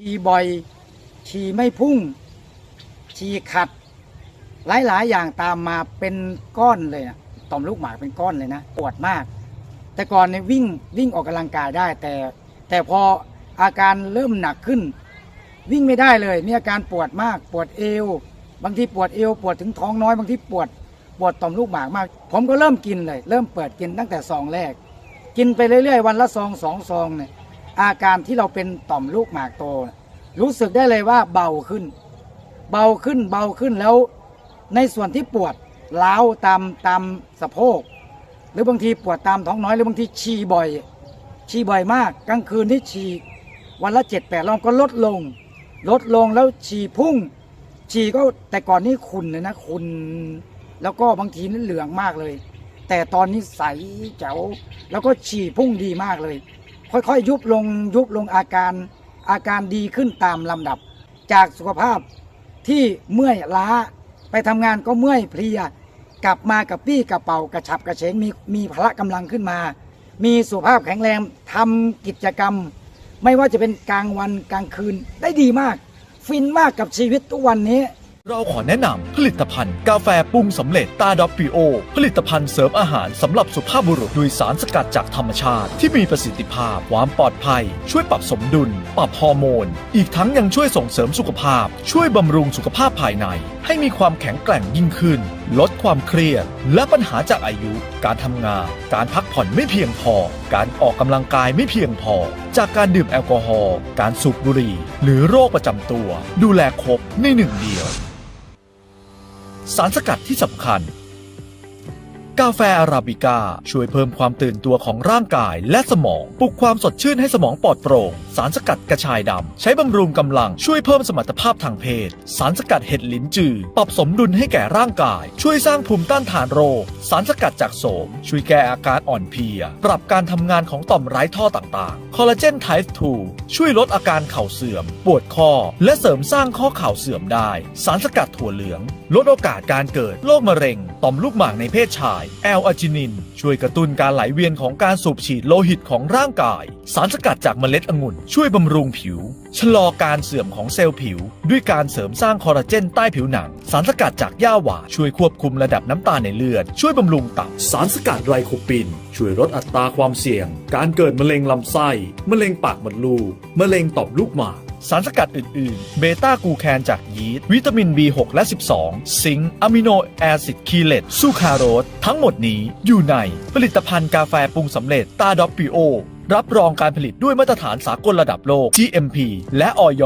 ฉี่บ่อย ฉี่ไม่พุ่ง ฉี่ขัด หลายๆ อย่างตามมาเป็นก้อนเลยนะต่อมลูกหมากเป็นก้อนเลยนะปวดมาก แต่ก่อนเนี่ยวิ่งวิ่งออกกำลังกายได้ แต่ แต่พออาการเริ่มหนักขึ้น วิ่งไม่ได้เลย มีอาการปวดมาก ปวดเอว บางทีปวดเอว ปวดถึงท้องน้อย บางทีปวดปวดต่อมลูกหมากมาก ผมก็เริ่มกินเลย เริ่มเปิดกินตั้งแต่ซองแรก กินไปเรื่อยๆ วันละซองสองซองเนี่ย อาการที่เราเป็นต่อมลูกหมากโต รู้สึกได้เลยว่าเบาขึ้น เบาขึ้นเบาขึ้นแล้ว ในส่วนที่ปวดล้าวตามตามสะโพก หรือบางทีปวดตามท้องน้อยหรือบางทีฉี่บ่อยฉี่บ่อยมากกลางคืนที่ฉี่วันละเจ็ดแปดรอบก็ลดลง ลดลงแล้วฉี่พุ่ง ฉี่ก็แต่ก่อนนี่ขุ่นเลยนะขุ่นแล้วก็บางทีนี่เหลืองมากเลย แต่ตอนนี้ใสแจ๋วแล้วก็ฉี่พุ่งดีมากเลย ค่อยๆ ยุบลงยุบลงอาการอาการดีขึ้นตามลำดับ จากสุขภาพที่เมื่อยล้าไปทำงานก็เมื่อยเพลีย กลับมากับปี้กระเป๋ากระฉับกระเฉงมีมีพละกำลังขึ้นมา มีสุขภาพแข็งแรงทำกิจกรรม ไม่ว่าจะเป็นกลางวันกลางคืนได้ดีมาก ฟินมากกับชีวิตทุกวันนี้ เราขอแนะนำผลิตภัณฑ์กาแฟปรุงสำเร็จตาดอปปิโอ ผลิตภัณฑ์เสริมอาหารสำหรับสุภาพบุรุษด้วยสารสกัดจากธรรมชาติ ที่มีประสิทธิภาพความปลอดภัย ช่วยปรับสมดุล ปรับฮอร์โมน อีกทั้งยังช่วยส่งเสริมสุขภาพ ช่วยบำรุงสุขภาพภายใน ให้มีความแข็งแกร่งยิ่งขึ้น ลดความเครียด และปัญหาจากอายุ การทำงาน การพักผ่อนไม่เพียงพอ การออกกำลังกายไม่เพียงพอ จากการดื่มแอลกอฮอล์การสูบบุหรี่ หรือโรคประจำตัว ดูแลครบในหนึ่งเดียว สารสกัดที่สำคัญ กาแฟอาราบิก้าช่วยเพิ่มความตื่นตัวของร่างกายและสมอง ปลุกความสดชื่นให้สมองปลอดโปร่ง สารสกัดกระชายดำ ใช้บำรุงกำลังช่วยเพิ่มสมรรถภาพทางเพศ สารสกัดเห็ดลิ้นจือ ปรับสมดุลให้แก่ร่างกาย ช่วยสร้างภูมิต้านทานโรค สารสกัดจากโสม ช่วยแก้อาการอ่อนเพลีย ปรับการทำงานของต่อมไร้ท่อต่างๆ คอลลาเจนไทป์2ช่วยลดอาการเข่าเสื่อม ปวดข้อ และเสริมสร้างข้อเข่าเสื่อมได้ สารสกัดถั่วเหลืองลดโอกาสการเกิดโรคมะเร็ง ต่อมลูกหมากในเพศชาย แอลอาจินิน ช่วยกระตุ้นการไหลเวียนของการสูบฉีดโลหิตของร่างกาย สารสกัดจากเมล็ดองุ่น ช่วยบำรุงผิว ชะลอการเสื่อมของเซลล์ผิว ด้วยการเสริมสร้างคอลลาเจนใต้ผิวหนัง สารสกัดจากหญ้าหวาช่วยควบคุมระดับน้ำตาลในเลือด ช่วยบำรุงตับ สารสกัดไรโคปิน ช่วยลดอัตราความเสี่ยง การเกิดมะเร็งลำไส้ มะเร็งปากมดลูก มะเร็งต่อมลูกหมาก สารสกัดอื่นๆ เบต้ากูแคนจากยีสต์วิตามิน B6 และ 12 ซิงค์อะมิโนแอซิดคีเลตซูคราโรสทั้งหมดนี้อยู่ในผลิตภัณฑ์กาแฟปรุงสำเร็จตาดอปปิโอรับรองการผลิตด้วยมาตรฐานสากลระดับโลก GMP และออย